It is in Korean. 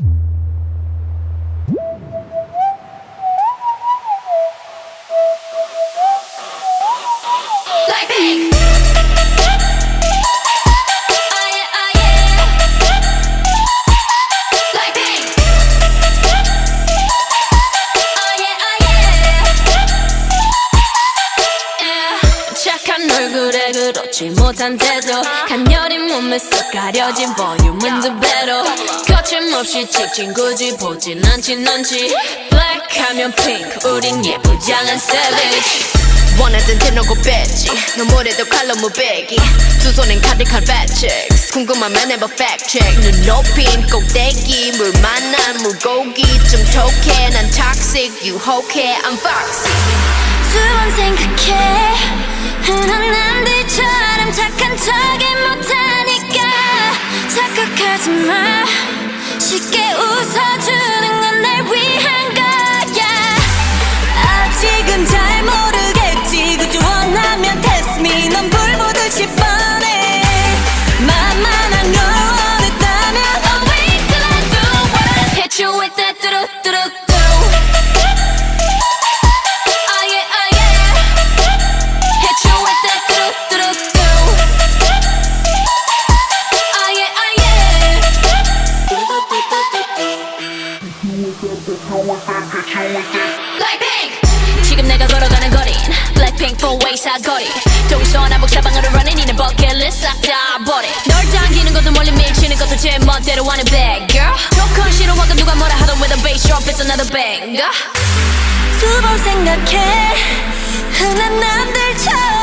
you 그렇지 못한 태도 간녀린 몸에 쏙 가려진 볼륨은 두 배로. 거침없이 찍힌 굳이 보진 않지 넌지. 블랙하면 핑크 우린 예쁘장한 savage. 원하던 대놓고 뺐지 너무래도 칼로 무배기. 두 손엔 fat chicks 궁금하면 해봐 fact check. 눈 높인 꼭대기 물 만난 물고기. 좀 톡해 난 toxic 유혹해 I'm foxy. 두번 생각해 Like pink. 지금 내가 걸어가는 거린 Blackpink four way 사거리 동서 남북 사방으로 running 이는 버킷리스트 싹다 버려 널 당기는 것도 멀리 밀치는 것도 제 멋대로 하는 bad girl 조건 싫어하고 누가 뭐라 하던 with a bass drop it's another banger 두 번 생각해 흔한 남들처럼